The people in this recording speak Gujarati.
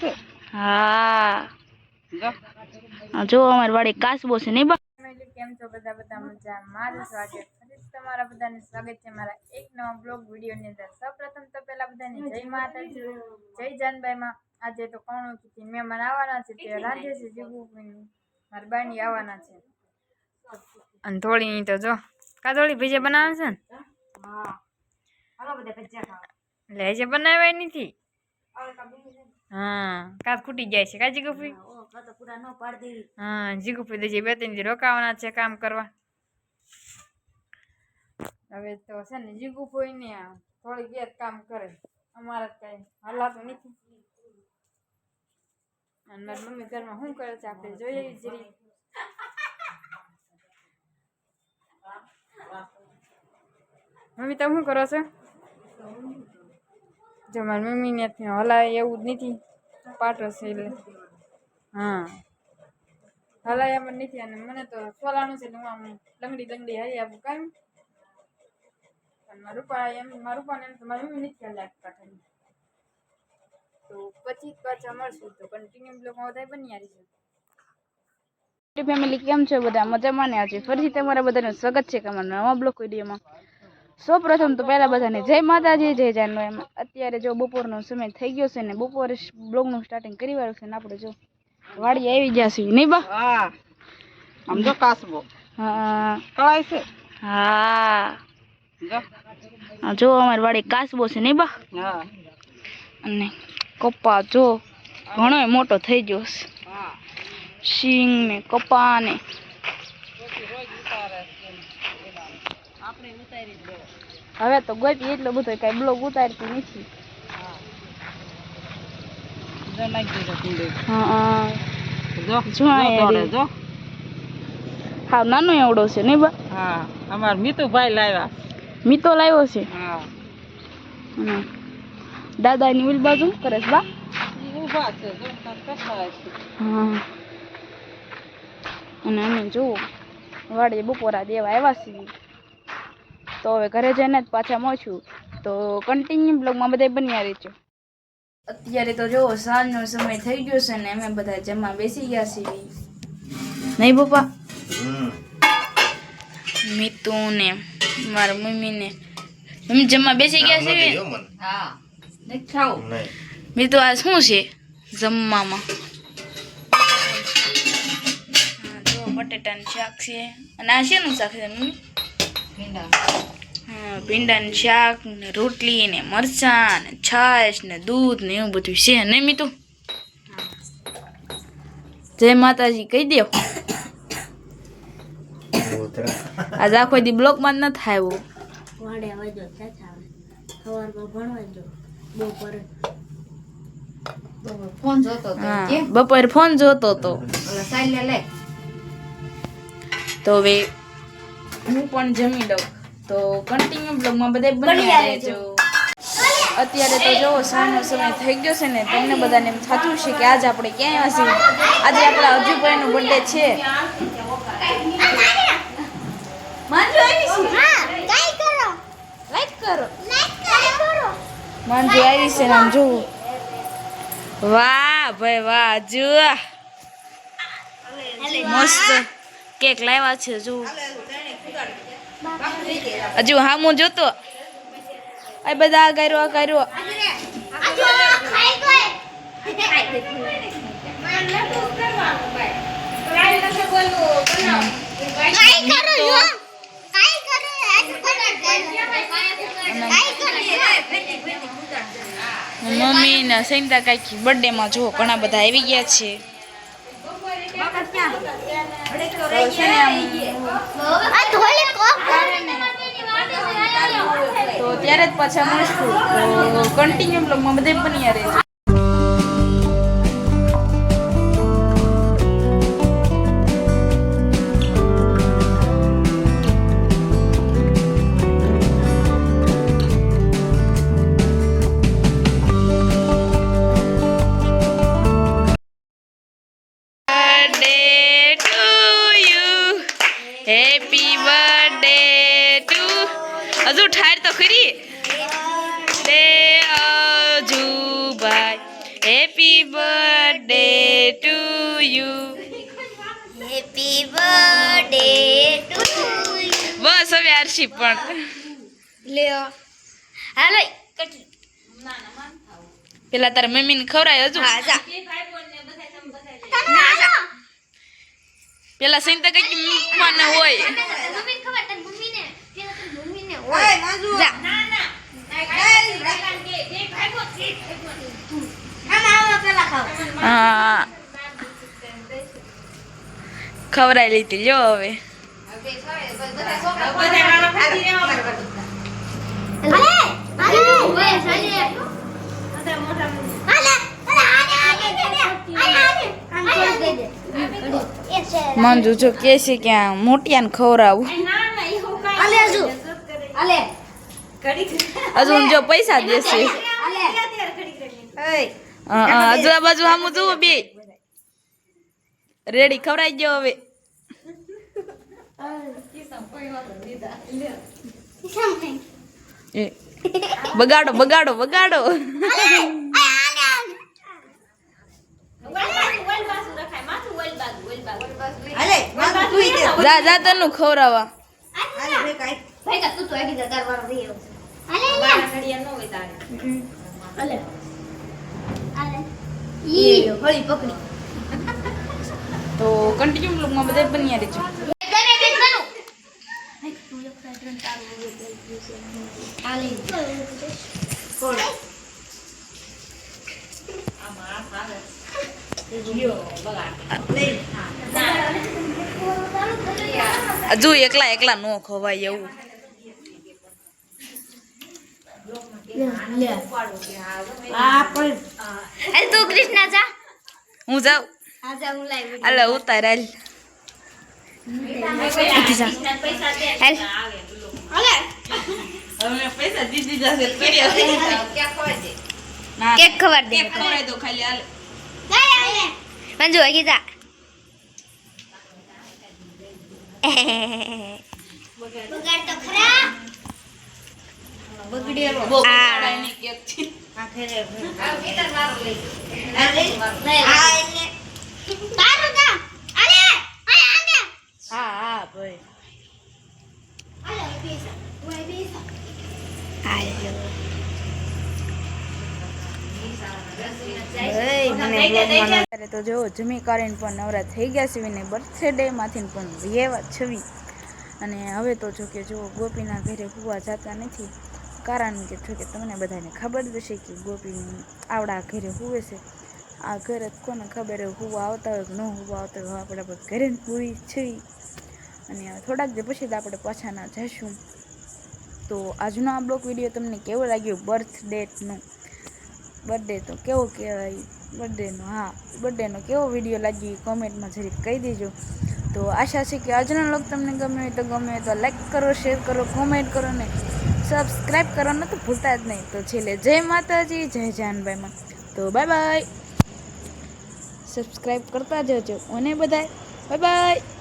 છે? હા. જો. જો અમારી વાડી કાચબો છે નહીં કેમ છો બધા? બધા મજા મારું સ્વાગત ફરીથી તમારા બધાને સ્વાગત છે મારા એક નવા બ્લોગ વિડીયોની અંદર. સૌપ્રથમ તો પહેલા બધાને જય માતાજી. જય જાનભાઈમાં આજે તો કોણથી મહેમાન આવવાના છે. તે રાંધે છે જીગુભાઈની મારા બાની આવવાના છે. અને થોડી તો જો. કા થોડી ભજીયા બનાવે છે ને? એટલે હજી બનાવ્યા નથી. હા કાચ ખૂટી જાય છે. કાજી ગુફી? હા જી ગુફી દેજે બે ત્રણ દી રોકાવાના છે કામ કરવા. હવે તો છે ને જીગુભાઈ ને થોડી ગેર કામ કરે. અમારે કઈ હલાતું નથી. અને મારી મમ્મી ઘરમાં શું કરે છે? આપણે જોઈએ જરી મમ્મી તમે શું કરો છો? જો મારી મમ્મીને ત્યાં હલાય એવું જ નથી. પાટો છે એટલે. હા. હલાય જ નથી અને મને તો સોલાનું છે હું આમ લંગડી લંગડી હારી આપું કામ મારું પણ એમ, મારા પણ એમ તો મારી મમ્મી નથી ખ્યાલ રાખતા તો પછી પાછા મળશું તો કન્ટિન્યુ બ્લોગમાં વધારે બની આવી છે ફેમિલી કેમ છો બધા? મજામાં ને આજે? ફરીથી તમારા બધાનું સ્વાગત છે કે અમારા નવા બ્લોક વિડીયોમાં. સૌ પ્રથમ તો પહેલાં બધાને જય માતાજી જય જાનુ એમ. અત્યારે જો બપોરનો સમય થઈ ગયો છે ને બપોરે બ્લોગનું સ્ટાર્ટિંગ કરી વાળું છે ને આપણે જો વાડી આવી ગયા છીએ નહીં બા? હા. આમ જો કાસબો. હા. કળાય છે. હા. જો. અમારી વાડી કાસબો છે નહીં બા? હા. અને કપા જો ઘણો મોટો થઈ ગયો છે. હા. શીંગ ને કપા ને આપણે ઉતારી જ હવે તો ગોપી એટલો બધો કઈ બ્લોગ ઉતારતી નથી. હા. જો જો જો જો. જો. નાનો એવડો છે બા? હા અમાર મીતુભાઈ લાવ્યા. મીતો લાવ્યો છે? હા. અને દાદાની ઓલી બાજુ કરે છે બા? ઈ છે જો હા. અને અમે જુઓ વાડી બપોરા દેવા આવ્યા છીએ. તો હવે ઘરે જઈને જ પાછા મળશું. તો કન્ટિન્યુ બ્લોગમાં બધા બન્યા રહેજો. અત્યારે તો જો સાંજનો સમય થઈ ગયો છે ને અમે બધા જમવા બેસી ગયા છીએ. નહીં પપ્પા? મીતુ ને મારા મમ્મી ને મમ્મી જમવા બેસી ગયા છે હા મિતુ આ શું છે? જમવામાં. હા, જો બટેટાનું શાક છે. અને આ શેનું શાક છે મમ્મી? ભીંડાનું શાક ને રોટલી ને મરચાં ને છાશ ને દૂધ ને એવું બધું છે ને મીતું? જય માતાજી કહી દે આજ આખો દી બ્લોકમાં જ ન થાય જો બપોરે. ફોન જોતો હતો બપોરે ફોન જોતો તો ઓલા તો હવે હું પણ જમી લઉં. તો કન્ટિન્યુ બ્લોગમાં બધા બની રહેજો. અત્યારે તો જો સાંજનો સમય થઈ ગયો છે ને તમને બધાને એમ થતું છે કે આજ આપણે ક્યાં આવ્યા છીએ? આજે આપણા અજુભાઈનો બર્થડે છે. માનજો આવી છે? લાઈક કરો. માંજુ આવી છે ને આમ જોવું વાહ ભાઈ વાહ જુઓ મસ્ત કેક લાવ્યા છે જો. હજુ હા હું જોતો. આ બધા કર્યો આ કર્યો મમ્મી ને સંતા કાકી બર્થડે માં જો ઘણા બધા આવી ગયા છે. ત્યારે જ પાછા મળશું. કન્ટિન્યુ બ્લોગમાં બધે પણ રહેજો હજુ ઠાર તો ખરી? ડે Ajubhai happy happy birthday to you happy birthday to બસ હવે આરશી પણ. લ્યો. હાલો પેલા તારા મમ્મીને ખવડાય હજુ. હા જા. પેલા સૈન કઈ મૂકવાના હોય. આને આમ છોડ દે દે એ છે મંજુ જો કે છે કે મોટિયાને ખવડાવું. અલે. હજુ જો પૈસા દેશે. હજુ આ બાજુ આમ જુઓ બે. રેડી ખવડાઈ ગયો હવે. બગાડો બગાડો બગાડો. જા જા તનું ખવડાવવા. તો કન્ટિન્યુ બ્લોગમાં બધા બન્યા રહેજો હજુ એકલા એકલા નો ખવાય એવું તું કૃષ્ણ જા. હું જાઉં. આજા હું લાવી ઉતાર હાલ. હેલ. કેક ખબર દે. કેક ખવડાવી દો ખાલી હાલ. મંજુ આગી જા. બગાડ તો ખરા. બગાડાય નહીં કેક છે. તારું જા. અલે અલે આને. હા હા ભાઈ. અલે પૈસા ઓય પૈસા ત્યારે તો જો જમી કરીને પણ નવરા થઈ ગયા છે ને બર્થડે માંથી પણ વિયેવા છવી. અને હવે તો જો કે જો ગોપીના ઘરે ફૂવા જતા નથી કારણ કે જો કે તમને બધાને ખબર જ હશે કે ગોપીની આવડા ઘરે હુવે છે. આ ઘરે કોને ખબર હોય, હુવા આવતા હોય કે ન હુવા આવતા હોય, આપણે ઘરે હુઈ છવી અને થોડાક દિવસ પછી જ આપણે પાછાના જઈશું. તો આજનો આ બ્લોગ વીડિયો તમને કેવો લાગ્યો? બર્થ ડેટનો બર્થડે તો કેવો કહેવાય? બર્થડેનો, હા, બર્થડેનો કેવો વીડિયો લાગ્યો એ કોમેન્ટમાં જરીક કહી દેજો. તો આશા છે કે આજનો લોક તમને ગમે હોય તો ગમે હોય તો લાઈક કરો શેર કરો કોમેન્ટ કરો ને સબસ્ક્રાઈબ કરવાનું તો ભૂલતા જ નહીં. તો છેલ્લે જય માતાજી, જય જાનભાઈમાં તો બાય બાય સબસ્ક્રાઈબ કરતા જજો. અને બધાય બાય બાય